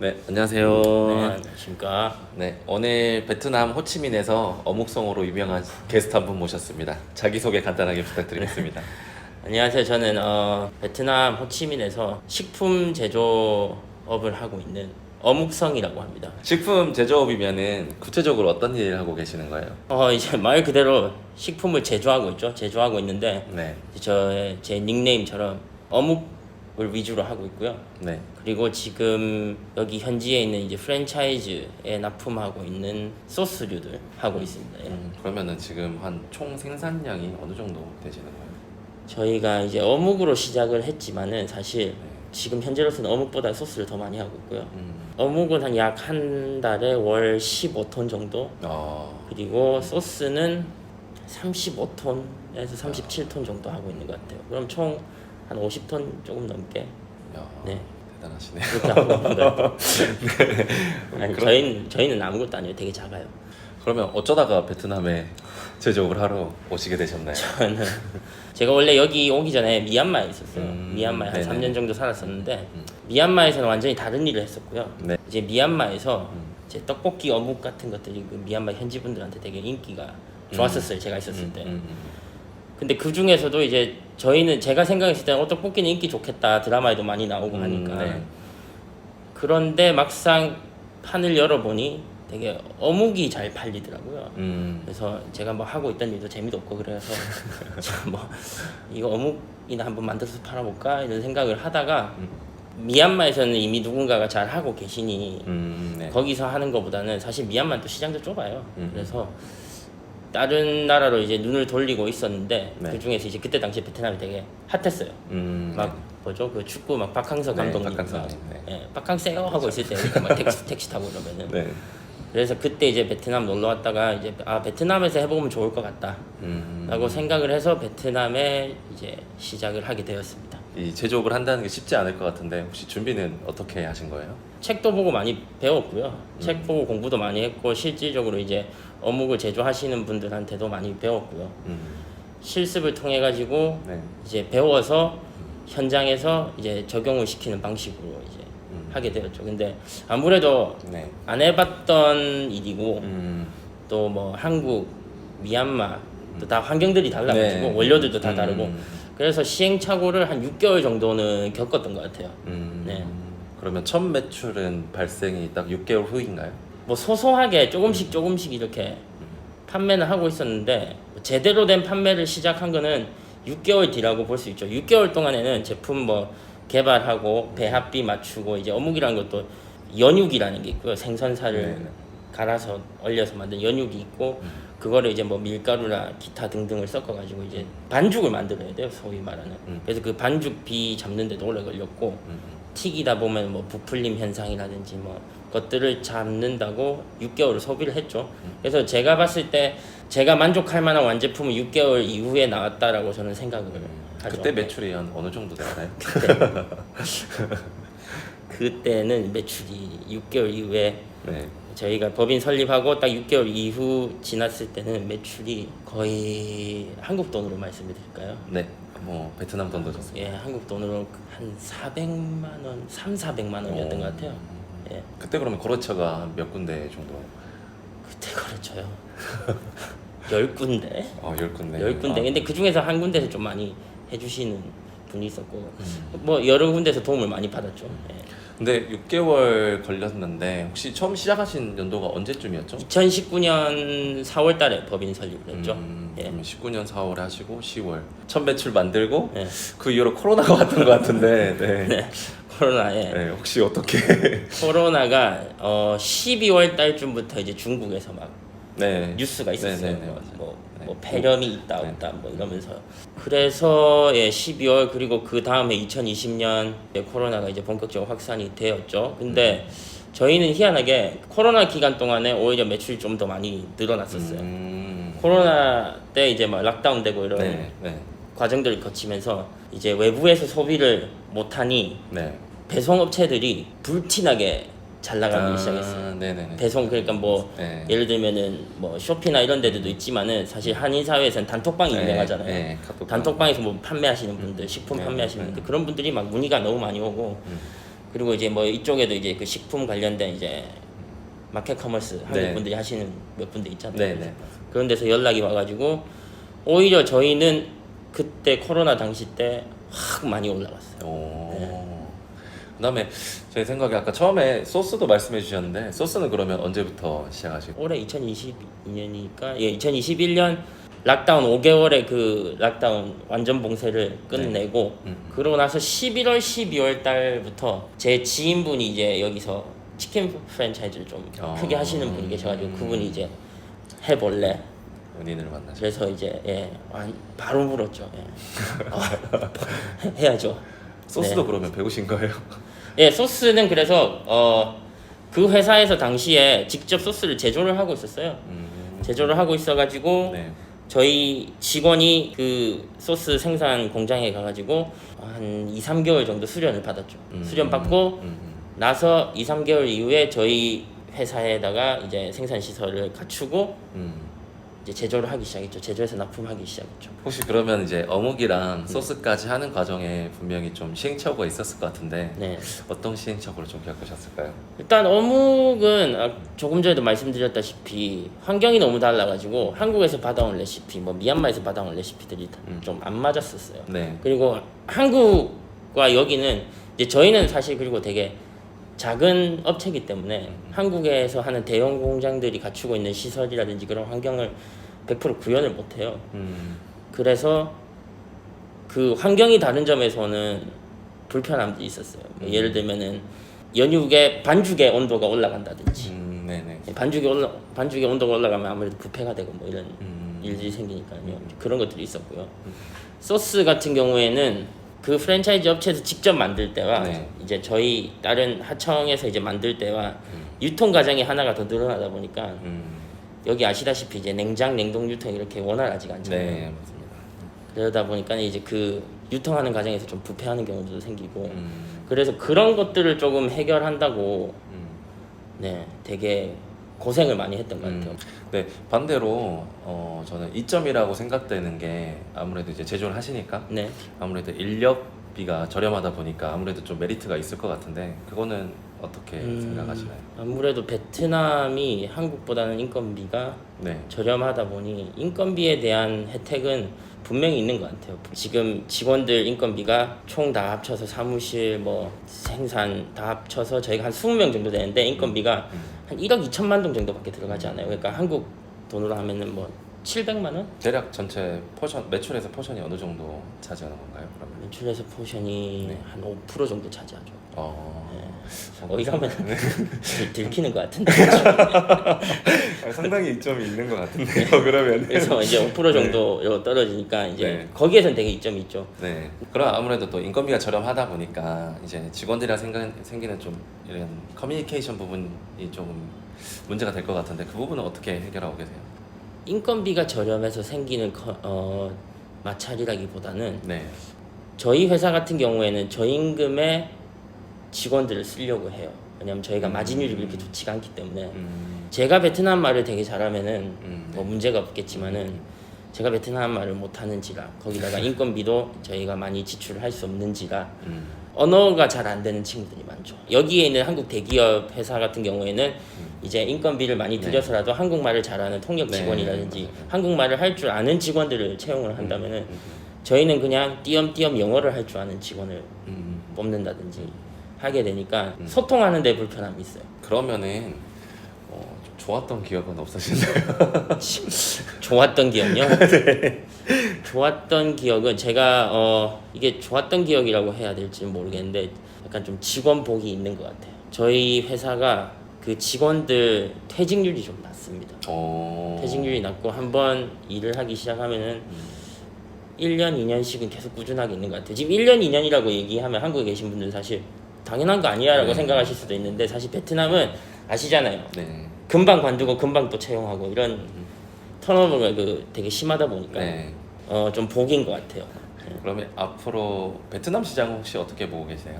네, 안녕하세요. 네, 안녕하십니까. 네, 오늘 베트남 호치민에서 어묵성으로 유명한 게스트 한 분 모셨습니다. 자기소개 간단하게 부탁드리겠습니다. 안녕하세요. 저는 어, 베트남 호치민에서 식품 제조업을 하고 있는 어묵성이라고 합니다. 식품 제조업이면은 구체적으로 어떤 일을 하고 계시는 거예요? 어, 이제 말 그대로 식품을 제조하고 있죠. 제조하고 있는데 네, 저의 제 닉네임처럼 어묵 을 위주로 하고 있고요. 네. 그리고 지금 여기 현지에 있는 이제 프랜차이즈에 납품하고 있는 소스류들 하고 있습니다. 예. 음, 그러면은 지금 한 총 생산량이 어느 정도 되시는 거예요? 저희가 이제 어묵으로 시작을 했지만은 사실 지금 현재로서는 어묵보다 소스를 더 많이 하고 있고요. 음, 어묵은 한 약 한 달에 월 15톤 정도 어, 그리고 소스는 35톤에서 37톤 정도 하고 있는 것 같아요. 그럼 총 한 50톤 조금 넘게 야, 네. 대단하시네. 그렇게 하고 있는 것 같아요. 아니, 그럼- 저희는 저희는 아무것도 아니에요. 되게 작아요. 그러면 어쩌다가 베트남에 제조업을 하러 오시게 되셨나요? 저는 제가 원래 여기 오기 전에 미얀마에 있었어요. 음, 미얀마에 한 네네. 3년 정도 살았었는데 음. 미얀마에서는 완전히 다른 일을 했었고요. 네. 이제 미얀마에서 음. 이제 떡볶이 어묵 같은 것들이 그 미얀마 현지 분들한테 되게 인기가 좋았었어요. 제가 있었을 음, 때. 음, 음. 근데 그 중에서도 이제 저희는 제가 생각했을 때는 어 떡볶이는 인기 좋겠다 드라마에도 많이 나오고 음, 하니까 네. 그런데 막상 판을 열어보니 되게 어묵이 잘 팔리더라고요. 음, 그래서 제가 뭐 하고 있던 일도 재미도 없고 그래서 참뭐 이거 어묵이나 한번 만들어서 팔아볼까 이런 생각을 하다가 음. 미얀마에서는 이미 누군가가 잘 하고 계시니 음, 네. 거기서 하는 것보다는 사실 미얀마는 또 시장도 좁아요. 음. 그래서 다른 나라로 이제 눈을 돌리고 있었는데 네. 그 중에서 이제 그때 당시 베트남이 되게 핫했어요. 음, 막 뭐죠 그 축구 막 박항서 네, 감독님 박항서, 막 네. 예, 박항세요 하고 있을 때 이렇게 막 택시, 택시 타고 이러면은 네. 그래서 그때 이제 베트남 놀러 왔다가 이제 아 베트남에서 해보면 좋을 것 같다. 음, 라고 생각을 해서 베트남에 이제 시작을 하게 되었습니다. 이 제조업을 한다는 게 쉽지 않을 것 같은데 혹시 준비는 어떻게 하신 거예요? 책도 보고 많이 배웠고요. 음. 책 보고 공부도 많이 했고 실질적으로 이제 어묵을 제조하시는 분들한테도 많이 배웠고요. 음, 실습을 통해 가지고 네. 이제 배워서 현장에서 이제 적용을 시키는 방식으로 이제 음. 하게 되었죠. 근데 아무래도 네. 안 해봤던 일이고 음, 또 뭐 한국, 미얀마 또 다 환경들이 달라가지고 네. 원료들도 다 음. 다르고 그래서 시행착오를 한 6개월 정도는 겪었던 것 같아요. 음, 네. 그러면 첫 매출은 발생이 딱 6개월 후인가요? 뭐 소소하게 조금씩 조금씩 이렇게 판매는 하고 있었는데 뭐 제대로 된 판매를 시작한 거는 6개월 뒤라고 볼 수 있죠. 6개월 동안에는 제품 뭐 개발하고 배합비 맞추고 이제 어묵이라는 것도 연육이라는 게 있고요. 생선살을 네네. 갈아서 얼려서 만든 연육이 있고 그거를 이제 뭐 밀가루나 기타 등등을 섞어가지고 이제 반죽을 만들어야 돼요. 소위 말하는. 음. 그래서 그 반죽 비 잡는데도 오래 걸렸고 음, 튀기다 보면 뭐 부풀림 현상이라든지 뭐 것들을 잡는다고 6개월을 소비를 했죠. 그래서 제가 봤을 때 제가 만족할 만한 완제품은 6개월 이후에 나왔다라고 저는 생각을 하죠. 그때 매출이 한 어느 정도 되나요? 그때는 매출이 6개월 이후에 네. 저희가 법인 설립하고 딱 6개월 이후 지났을 때는 매출이 거의 한국 돈으로 말씀을 드릴까요? 네. 뭐 베트남 돈도 좋습니다. 예, 한국 돈으로 한 400만 원, 3, 400만 원이었던 것 같아요. 예. 그때 그러면 거래처가 몇 군데 정도? 그때 그렇죠요. 열 군데, 어, 열 군데. 열 군데. 아, 근데 그 중에서 한 군데에서 좀 많이 해주시는 분이 있었고, 음. 뭐 여러 군데서 도움을 많이 받았죠. 예. 근데 6개월 걸렸는데 혹시 처음 시작하신 연도가 언제쯤이었죠? 2019년 4월달에 법인 설립을 했죠. 음, 예. 그러면 19년 4월에 하시고 10월 첫 매출 만들고 예. 그 이후로 코로나가 왔던 것 같은데 네. 네. 코로나에 혹시 어떻게 코로나가 어 12월 달쯤부터 이제 중국에서 막 네 뉴스가 있었어요. 네, 네, 네, 뭐, 맞아요. 뭐, 네. 뭐 폐렴이 있다 네. 없다 뭐 이러면서 그래서 예 12월 그리고 그 다음에 2020년 코로나가 이제 본격적으로 확산이 되었죠. 근데 음. 저희는 희한하게 코로나 기간 동안에 오히려 매출이 좀 더 많이 늘어났었어요. 음, 코로나 때 이제 막 락다운 되고 이런 네, 네, 과정들을 거치면서 이제 외부에서 소비를 못하니 네. 배송업체들이 불티나게 잘 나가기 아, 시작했어요. 네네네. 배송 그러니까 뭐 네. 예를 들면은 뭐 쇼피나 이런 데들도 있지만은 사실 한인 사회에서는 단톡방이 네, 유명하잖아요. 네, 카톡방. 단톡방에서 뭐 판매하시는 분들, 식품 네, 판매하시는 네. 분들 그런 분들이 막 문의가 너무 많이 오고 음. 그리고 이제 뭐 이쪽에도 이제 그 식품 관련된 이제 마켓 커머스 한국 네. 분들이 하시는 몇 분들 있잖아요. 네, 네. 그런 데서 연락이 와가지고 오히려 저희는 그때 코로나 당시 때 확 많이 올라갔어요. 오. 네. 그다음에 제 생각에 아까 처음에 소스도 말씀해 주셨는데 소스는 그러면 언제부터 시작하시고? 올해 2022년이니까 예 2021년 락다운 5개월의 그 락다운 완전 봉쇄를 끝내고 음. 그러고 나서 11월 12월 달부터 제 지인분이 이제 여기서 치킨 프랜차이즈를 좀 어. 크게 하시는 분이 계셔가지고 음. 그분이 이제 해볼래 연인을 만나죠. 그래서 이제 예 완- 바로 물었죠 예. 어, 해야죠 소스도 네. 그러면 배우신 거예요? 예 소스는 그래서 어 그 회사에서 당시에 직접 소스를 제조를 하고 있었어요 음. 제조를 하고 있어가지고 네. 저희 직원이 그 소스 생산 공장에 가가지고 한 2, 3개월 정도 수련을 받았죠. 음. 수련 받고 음, 음. 나서 2, 3개월 이후에 저희 회사에다가 이제 생산 시설을 갖추고 음. 이제 제조를 하기 시작했죠. 제조해서 납품하기 시작했죠. 혹시 그러면 이제 네. 어묵이랑 소스까지 하는 과정에 분명히 좀 시행착오가 있었을 것 같은데 네. 어떤 시행착오를 좀 겪으셨을까요? 일단 어묵은 아, 조금 전에도 말씀드렸다시피 환경이 너무 달라가지고 한국에서 받아온 레시피, 뭐 미얀마에서 받아온 레시피들이 음. 좀 안 맞았었어요. 네. 그리고 한국과 여기는 이제 저희는 사실 그리고 되게 작은 업체이기 때문에 한국에서 하는 대형 공장들이 갖추고 있는 시설이라든지 그런 환경을 100% 구현을 못해요. 음. 그래서 그 환경이 다른 점에서는 불편함도 있었어요. 뭐 음. 예를 들면은 연육의 반죽의 온도가 올라간다든지 음. 네네. 반죽이 올라 반죽의 온도가 올라가면 아무래도 부패가 되고 뭐 이런 음. 일들이 생기니까요. 그런 것들이 있었고요. 소스 같은 경우에는 그 프랜차이즈 업체에서 직접 만들 때와 네. 이제 저희 다른 하청에서 이제 만들 때와 유통 과정이 하나가 더 늘어나다 보니까 음. 여기 아시다시피 이제 냉장 냉동 유통 이렇게 원활하지가 않잖아요. 네 맞습니다. 그러다 보니까 이제 그 유통하는 과정에서 좀 부패하는 경우도 생기고 음. 그래서 그런 것들을 조금 해결한다고 음. 네 되게 고생을 많이 했던 것 같아요. 음. 네 반대로 어 저는 이점이라고 생각되는 게 아무래도 이제 제조를 하시니까 네. 아무래도 인력비가 저렴하다 보니까 아무래도 좀 메리트가 있을 것 같은데 그거는 어떻게 음, 생각하시나요? 아무래도 베트남이 한국보다는 인건비가 네. 저렴하다 보니 인건비에 대한 혜택은 분명히 있는 것 같아요. 지금 직원들 인건비가 총 다 합쳐서 사무실 뭐 생산 다 합쳐서 저희가 한 20명 정도 되는데 인건비가 음. 한 1억 2천만 동 정도밖에 들어가지 않아요. 그러니까 한국 돈으로 하면은 뭐 700만 원? 대략 전체 포션 매출에서 포션이 어느 정도 차지하는 건가요? 그러면? 매출에서 포션이 네. 한 5% 정도 차지하죠. 어. 어 이러면 들키는 것 같은데. 상당히 이점이 있는 것 같은데요. 그러면. 그래서 이제 5% 정도 떨어지니까 이제 네. 거기에선 되게 이점이 있죠. 네. 그럼 아무래도 또 인건비가 저렴하다 보니까 이제 직원들이랑 생각, 생기는 좀 이런 커뮤니케이션 부분이 조금 문제가 될 것 같은데 그 부분은 어떻게 해결하고 계세요? 인건비가 저렴해서 생기는 커- 어, 마찰이라기보다는 네. 저희 회사 같은 경우에는 저임금에 직원들을 쓰려고 해요. 왜냐하면 저희가 음. 마진율이 그렇게 좋지가 않기 때문에 음. 제가 베트남 말을 되게 잘하면은 음, 뭐 네. 문제가 없겠지만은 제가 베트남 말을 못하는지라 거기다가 인건비도 저희가 많이 지출을 할 수 없는지라 음. 언어가 잘 안 되는 친구들이 많죠. 여기에 있는 한국 대기업 회사 같은 경우에는 이제 인건비를 많이 네. 들여서라도 한국말을 잘하는 통역 네, 직원이라든지. 한국말을 할 줄 아는 직원들을 채용을 한다면은 저희는 그냥 띄엄띄엄 영어를 할 줄 아는 직원을 음. 뽑는다든지 하게 되니까 음. 소통하는 데 불편함이 있어요. 그러면은 어, 좀 좋았던 기억은 없으신가요? 좋았던 기억요? 좋았던 기억은 제가 어 이게 좋았던 기억이라고 해야 될지는 모르겠는데 약간 좀 직원 복이 있는 것 같아요. 저희 회사가 그 직원들 퇴직률이 좀 낮습니다. 어. 퇴직률이 낮고 한 번 일을 하기 시작하면은 1년, 2년씩은 계속 꾸준하게 있는 것 같아요. 지금 1년, 2년이라고 얘기하면 한국에 계신 분들은 사실 당연한 거 아니야라고 네. 생각하실 수도 있는데 사실 베트남은 아시잖아요. 네. 금방 관두고 금방 또 채용하고 이런 턴오버가 그 되게 심하다 보니까 네. 어 좀 복인 것 같아요. 네. 그러면 앞으로 베트남 시장 혹시 어떻게 보고 계세요?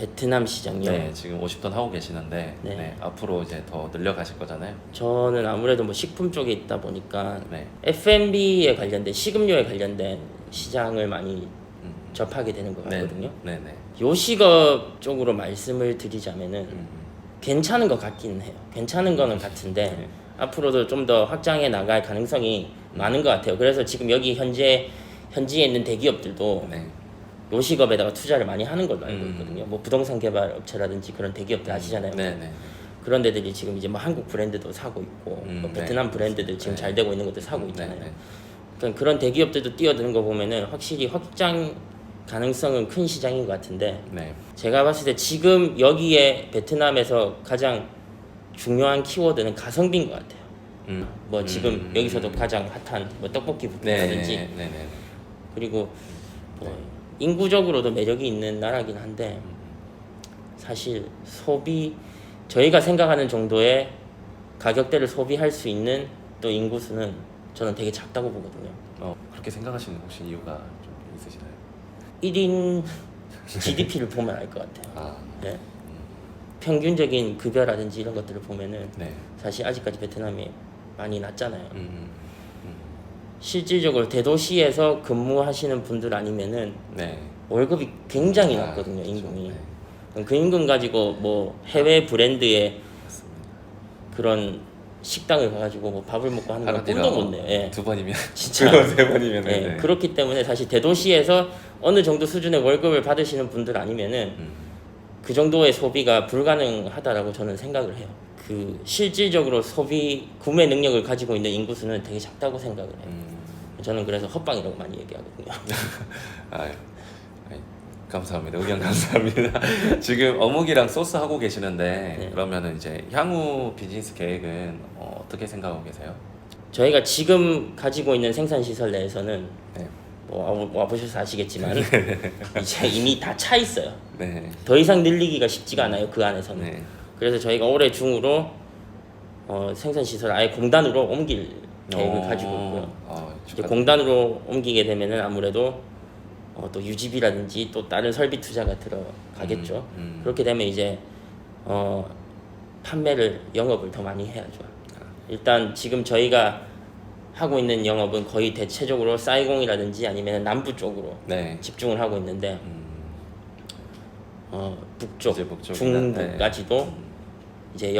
네. 베트남 시장요. 네, 지금 50톤 하고 계시는데 네. 네, 앞으로 이제 더 늘려가실 거잖아요. 저는 아무래도 뭐 식품 쪽에 있다 보니까 네. F&B에 관련된 식음료에 관련된 시장을 많이 음. 접하게 되는 것 네, 같거든요. 네, 네. 요식업 쪽으로 말씀을 드리자면은 음. 괜찮은 것 같기는 해요. 괜찮은 거는 같은데 네. 앞으로도 좀 더 확장해 나갈 가능성이 많은 것 같아요. 그래서 지금 여기 현재 현지에 있는 대기업들도 네. 요식업에다가 투자를 많이 하는 걸로 알고 음. 있거든요. 뭐 부동산 개발 업체라든지 그런 대기업들 아시잖아요. 네, 네. 그런 데들이 지금 이제 뭐 한국 브랜드도 사고 있고 음, 뭐 네. 베트남 브랜드들 지금 네. 잘 되고 있는 것도 사고 네, 있잖아요. 네. 그러니까 그런 대기업들도 뛰어드는 거 보면은 확실히 확장 가능성은 큰 시장인 것 같은데 네. 제가 봤을 때 지금 여기에 베트남에서 가장 중요한 키워드는 가성비인 것 같아요. 음. 뭐 지금 음. 여기서도 가장 핫한 뭐 떡볶이 네, 뷔페라든지 네, 네, 네. 그리고 뭐 인구적으로도 매력이 있는 나라긴 한데 사실 소비 저희가 생각하는 정도의 가격대를 소비할 수 있는 또 인구수는 저는 되게 작다고 보거든요. 어, 그렇게 생각하시는 혹시 이유가 좀 있으시나요? 1인 GDP를 보면 알 것 같아요. 아, 네. 평균적인 급여라든지 이런 것들을 보면은 네. 사실 아직까지 베트남이 많이 낮잖아요. 음, 음, 실질적으로 대도시에서 근무하시는 분들 아니면은 네. 월급이 굉장히 아, 낮거든요, 그렇죠. 임금이. 네. 그럼 그 임금 가지고 뭐 해외 브랜드의 맞습니다. 그런 식당을 가가지고 뭐 밥을 먹고 하는 건 꿈도 못 내요. 예. 두 번이면 진짜. 세 번이면 예, 네. 그렇기 때문에 사실 대도시에서 어느 정도 수준의 월급을 받으시는 분들 아니면은 음, 그 정도의 소비가 불가능하다라고 저는 생각을 해요. 그 실질적으로 소비 구매 능력을 가지고 있는 인구수는 되게 작다고 생각을 해요. 음. 저는 그래서 헛방이라고 많이 얘기하거든요. 아유, 감사합니다. 의견 감사합니다. 지금 어묵이랑 소스 하고 계시는데 네. 그러면은 이제 향후 비즈니스 계획은 어, 어떻게 생각하고 계세요? 저희가 지금 가지고 있는 생산 시설 내에서는 네. 뭐 와- 와보셔서 아시겠지만 이제 이미 다 차 있어요. 네. 더 이상 늘리기가 쉽지가 않아요 그 안에서는. 네. 그래서 저희가 올해 중으로 어, 생산 시설 아예 공단으로 옮길 계획을 어, 가지고 있고요. 어, 이제. 공단으로 옮기게 되면은 아무래도 어, 또 유지비라든지 또 다른 설비 투자가 들어가겠죠. 음, 음. 그렇게 되면 이제 어, 판매를 영업을 더 많이 해야죠. 일단 지금 저희가 하고 있는 영업은 거의 대체적으로 사이공이라든지 아니면 남부 쪽으로 네. 집중을 하고 있는데 음, 어, 북쪽, 북쪽이나, 중부까지도 이제